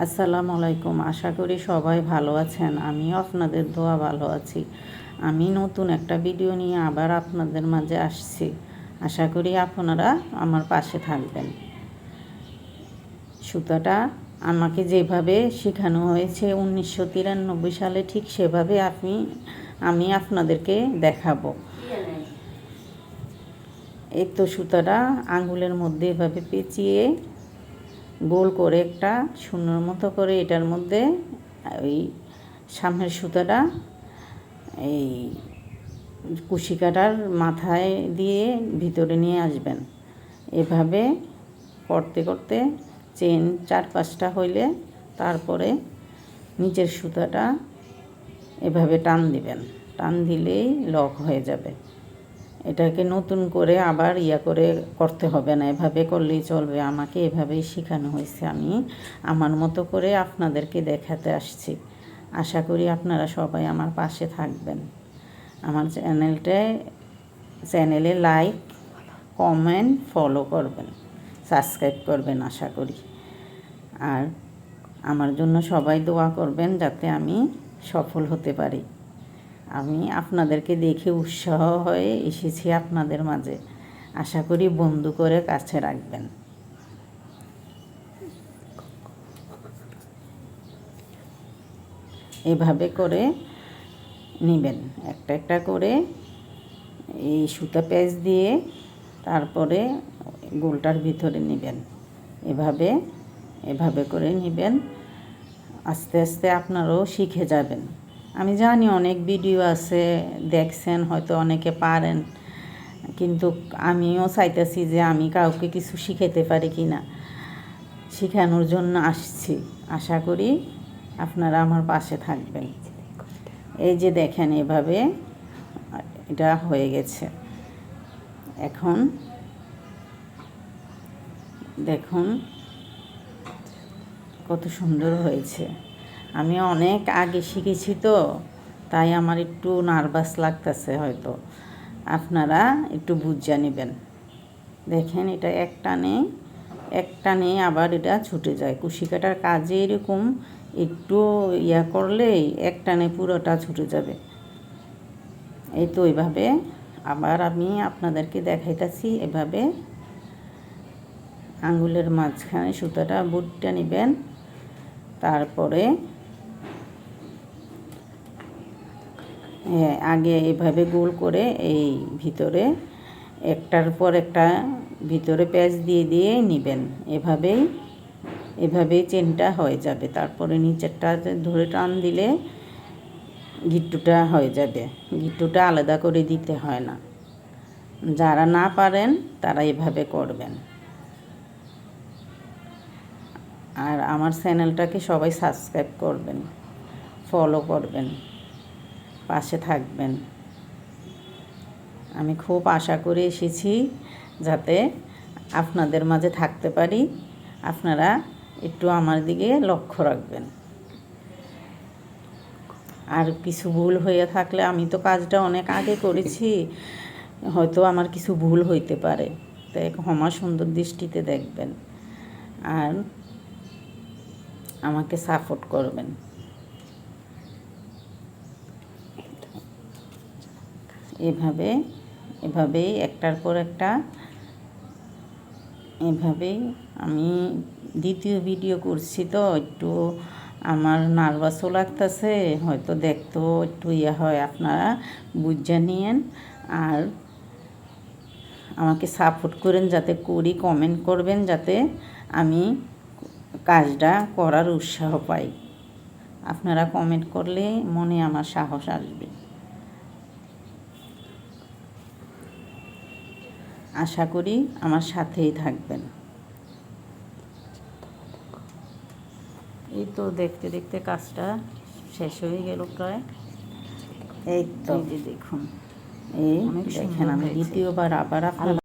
আসসালামু আলাইকুম আশা করি সবাই ভালো আছেন। আমিও আপনাদের দোয়া ভালো আছি। আমি নতুন একটা ভিডিও নিয়ে আবার আপনাদের মাঝে আসছি। আশা করি আপনারা আমার পাশে থাকবেন। সুতাটা আমাকে যেভাবে শেখানো হয়েছে উনিশশো তিরানব্বই সালে ঠিক সেভাবে আপনি, আমি আপনাদেরকে দেখাবো। এই তো সুতাটা আঙ্গুলের মধ্যে এভাবে পেঁচিয়ে গোল করে একটা শূন্যর মতো করে এটার মধ্যে, ওই সামনের সুতাটা, এই কুশি কাটার মাথায় দিয়ে ভিতরে নিয়ে আসবেন। এভাবে করতে করতে চেন চার পাঁচটা হইলে তারপরে নিচের সুতাটা এভাবে টান দিবেন। টান দিলেই লক হয়ে যাবে। এটাকে নতুন করে আবার ইয়া করে করতে হবে না। এভাবে করলেই চলবে। আমাকে এভাবেই শেখানো হয়েছে আমি। আমার মতো করে আপনাদেরকে দেখাতে আসছি। আশা করি আপনারা সবাই আমার পাশে থাকবেন। আমার চ্যানেলটায় চ্যানেলে লাইক, কমেন্ট, ফলো করবেন। সাবস্ক্রাইব করবেন আশা করি। আর আমার জন্য সবাই দোয়া করবেন যাতে আমি সফল হতে পারি। আমি আপনাদেরকে দেখে উৎসাহ হয়ে এসেছি আপনাদের মাঝে। আশা করি বন্ধু করে কাছে রাখবেন। এভাবে করে নেবেন। একটা একটা করে এই সুতা পেঁচ দিয়ে তারপরে গোলটার ভিতরে নেবেন। এভাবে এভাবে করে নেবেন। আস্তে আস্তে আপনারাও শিখে যাবেন। আমি জানি অনেক ভিডিও আছে দেখছেন হয়তো অনেকে পারেন কিন্তু আমিও চাইতেছি যে আমি কাউকে কিছু শিখাতে পারি কি না শেখানোর জন্য আসছি। আশা করি আপনারা আমার পাশে থাকবেন। এই যে দেখেন এভাবে এটা হয়ে গেছে। এখন দেখুন কত সুন্দর হয়েছে। আমি অনেক আগে শিখেছি তো, তাই আমার একটু নার্ভাস লাগতেছে হয়তো। আপনারা একটু বুঝা নেবেন। দেখেন এটা এক টানে এক টানে আবার এটা ছুটে যায়। কুশি কাটার কাজে এরকম একটু ইয়া করলেই এক টানে পুরোটা ছুটে যাবে। এই তো এইভাবে আবার আমি আপনাদেরকে দেখাইতেছি এভাবে। আঙ্গুলের মাঝখানে সুতাটা বুটটা নেবেন। তারপরে আগে এভাবে গোল করে এই ভিতরে একটার পর একটা ভিতরে প্যাচ দিয়ে দিয়ে নেবেন। এভাবেই এভাবেই চেনটা হয়ে যাবে। তারপরে নিচেরটা ধরে টান দিলে গিট্টুটা হয়ে যাবে। গিট্টুটা আলাদা করে দিতে হয় না। যারা না পারেন, তারা এভাবে করবেন। আর আমার চ্যানেলটাকে সবাই সাবস্ক্রাইব করবেন, ফলো করবেন। পাশে থাকবেন। আমি খুব আশা করে এসেছি যাতে আপনাদের মাঝে থাকতে পারি। আপনারা একটু আমার দিকে লক্ষ্য রাখবেন। আর কিছু ভুল হয়ে থাকলে আমি তো কাজটা অনেক আগে করেছি, হয়তো আমার কিছু ভুল হইতে পারে। তাই ক্ষমা সুন্দর দৃষ্টিতে দেখবেন। আর আমাকে সাপোর্ট করবেন। এভাবে, এভাবেই একটার পর একটা, এভাবেই আমি দ্বিতীয় ভিডিও করছি তো, একটু আমার নার্ভাসও লাগতেছে, হয়তো দেখতেও একটু ইয়ে হয়, আপনারা বুঝে নিয়েন। আর আমাকে সাপোর্ট করেন, যাতে করি কমেন্ট করবেন, যাতে আমি কাজটা করার উৎসাহ পাই। আপনারা কমেন্ট করলে মনে আমার সাহস আসবে। আশা করি আমার সাথেই থাকবেন। এই তো দেখতে দেখতে কাজটা শেষ হয়ে গেল প্রায়। এই তো। দেখুন এই দেখেন আমি দ্বিতীয়বার আবার আপনার